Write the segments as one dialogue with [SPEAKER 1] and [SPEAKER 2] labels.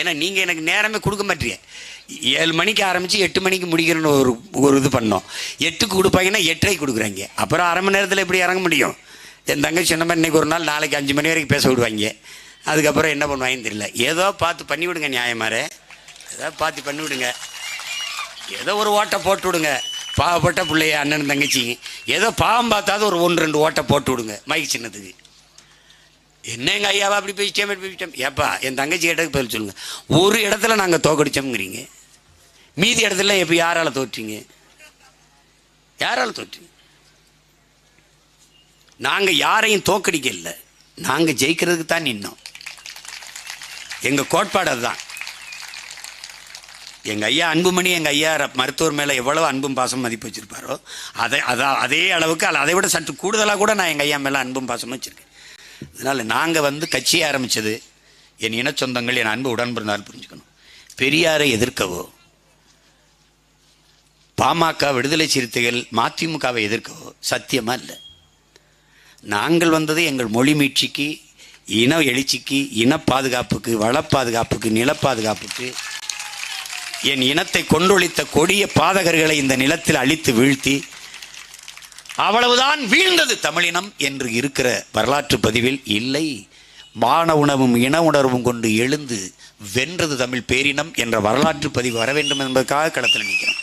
[SPEAKER 1] ஏன்னா நீங்கள் எனக்கு நேரமே கொடுக்க மாட்டீங்க. ஏழு மணிக்கு ஆரம்பித்து எட்டு மணிக்கு முடிக்கிறன்னு ஒரு ஒரு இது பண்ணோம். எட்டுக்கு கொடுப்பாங்கன்னா எட்டரைக்கு கொடுக்குறாங்க. அப்புறம் அரை மணி நேரத்தில் எப்படி இறங்க முடியும்? என் தங்கச்சி சொன்ன மாதிரி இன்னைக்கு ஒரு நாள் நாளைக்கு அஞ்சு மணி வரைக்கும் பேச விடுவாங்க. அதுக்கப்புறம் என்ன பண்ணுவாங்கன்னு தெரியல. ஏதோ பார்த்து பண்ணி விடுங்க நியாயமாரே ஏதோ பார்த்து பண்ணி விடுங்க. ஏதோ ஒரு ஓட்டை போட்டு விடுங்க. பாவப்பட்ட பிள்ளைய அண்ணன் தங்கச்சிங்க ஏதோ பாவம் பார்த்தாது ஒரு ஒன்று ரெண்டு ஓட்டை போட்டு விடுங்க. மைக் சின்னத்துக்கு. என்ன எங்கள் ஐயாவா அப்படி பேசிட்டேன் அப்படி பேசிட்டேன் ஏப்பா என் தங்கச்சி கேட்டதுக்கு பதில் சொல்லுங்கள் ஒரு இடத்துல நாங்கள் தோக்கடிச்சோம்ங்கிறீங்க. மீதி இடத்துல எப்போ யாரால் தோற்றீங்க? யாரால் தோற்றீங்க? நாங்கள் யாரையும் தோக்கடிக்கல. இல்லை நாங்கள் ஜெயிக்கிறதுக்கு தான் நின்னோம். எங்கள் கோட்பாடு அதுதான். எங்கள் ஐயா அன்புமணி எங்கள் ஐயா மருத்துவர் மேலே எவ்வளோ அன்பும் பாசம் மதிப்பு வச்சுருப்பாரோ அதை அதான் அதே அளவுக்கு அதை விட சற்று கூடுதலாக கூட நான் எங்கள் ஐயா மேலே அன்பும் பாசமும் வச்சுருக்கேன். அதனால் நாங்கள் வந்து கட்சியை ஆரம்பித்தது என் இன சொந்தங்கள் என் அன்பு உடன்பிறந்தால் புரிஞ்சுக்கணும். பெரியாரை எதிர்க்கவோ பாமக விடுதலை சிறுத்தைகள் மதிமுகவை எதிர்க்கவோ சத்தியமாக இல்லை. நாங்கள் வந்தது எங்கள் மொழி மீட்சிக்கு இன எழுச்சிக்கு இன பாதுகாப்புக்கு வள பாதுகாப்புக்கு நில பாதுகாப்புக்கு என் இனத்தை கொண்டொழித்த கொடிய பாதகர்களை இந்த நிலத்தில் அழித்து வீழ்த்தி அவ்வளவுதான் வீழ்ந்தது தமிழினம் என்று இருக்கிற வரலாற்று பதிவில் இல்லை. மான உணவும் இன உணர்வும் கொண்டு எழுந்து வென்றது தமிழ் பேரினம் என்ற வரலாற்று பதிவு வர வேண்டும் என்பதற்காக களத்தில் நிற்கிறோம்.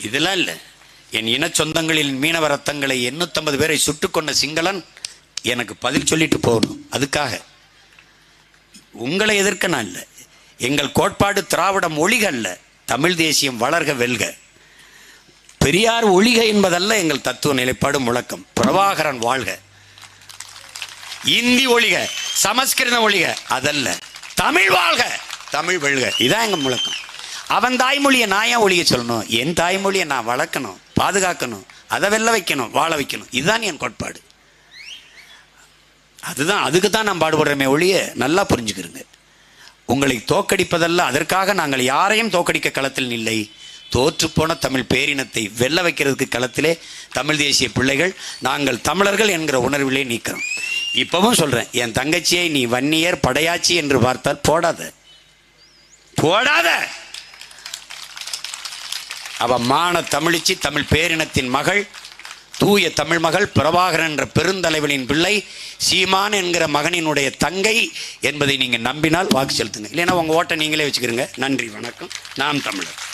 [SPEAKER 1] இதெல்லாம் இல்லை. என் இன சொந்தங்களின் மீனவ ரத்தங்களை எண்ணூத்தம்பது பேரை சுட்டுக்கொண்ட சிங்களன் எனக்கு பதில் சொல்லிட்டு போகணும். அதுக்காக. உங்களை எதிர்க்க நான் இல்லை. எங்கள் கோட்பாடு திராவிட மொழிகள் அல்ல தமிழ் தேசியம் வளர்க வெல்க. பெரியார் ஒழிக என்பதல்ல எங்கள் தத்துவ நிலைப்பாடு முழக்கம். பிரபாகரன் வாழ்க. இந்தி ஒழிக சமஸ்கிருத ஒழிக அதல்ல. தமிழ் வாழ்க. தமிழ் வெல்க. இதான் எங்கள் முழக்கம். அவன் தாய்மொழியை நான் ஏன் ஒழிய சொல்லணும்? என் தாய்மொழியை நான் வளர்க்கணும் பாதுகாக்கணும் அதை வெல்ல வைக்கணும் வாழ வைக்கணும். இதுதான் என் கோட்பாடு. அதுதான் அதுக்கு தான் நான் பாடுபடுறோமே ஒழிய நல்லா புரிஞ்சுக்கிறேங்க உங்களை தோக்கடிப்பதல்ல அதற்காக நாங்கள் யாரையும் தோக்கடிக்க களத்தில் இல்லை. தோற்றுப்போன தமிழ் பேரினத்தை வெல்ல வைக்கிறதுக்கு களத்திலே தமிழ் தேசிய பிள்ளைகள் நாங்கள் தமிழர்கள் என்கிற உணர்விலே நீக்கிறோம். இப்பவும் சொல்கிறேன் என் தங்கச்சியை நீ வன்னியர் படையாச்சி என்று பார்த்தால் போடாத. போடாத! அவ மான தமிழிச்சி தமிழ் பேரினத்தின் மகள் தூய தமிழ் மகள் பிரபாகரன் என்ற பெருந்தலைவனின் பிள்ளை சீமான் என்கிற மகனினுடைய தங்கை என்பதை நீங்கள் நம்பினால் வாக்கு செலுத்துங்க. இல்லைன்னா உங்கள் ஓட்டை நீங்களே வச்சுக்கிறீங்க. நன்றி வணக்கம். நாம் தமிழர்.